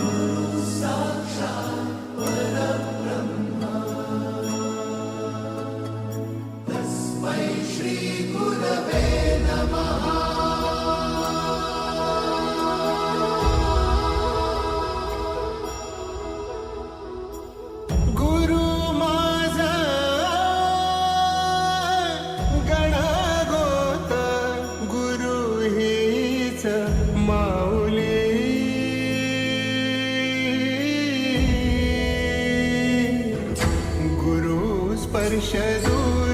you. स्पर्श दूर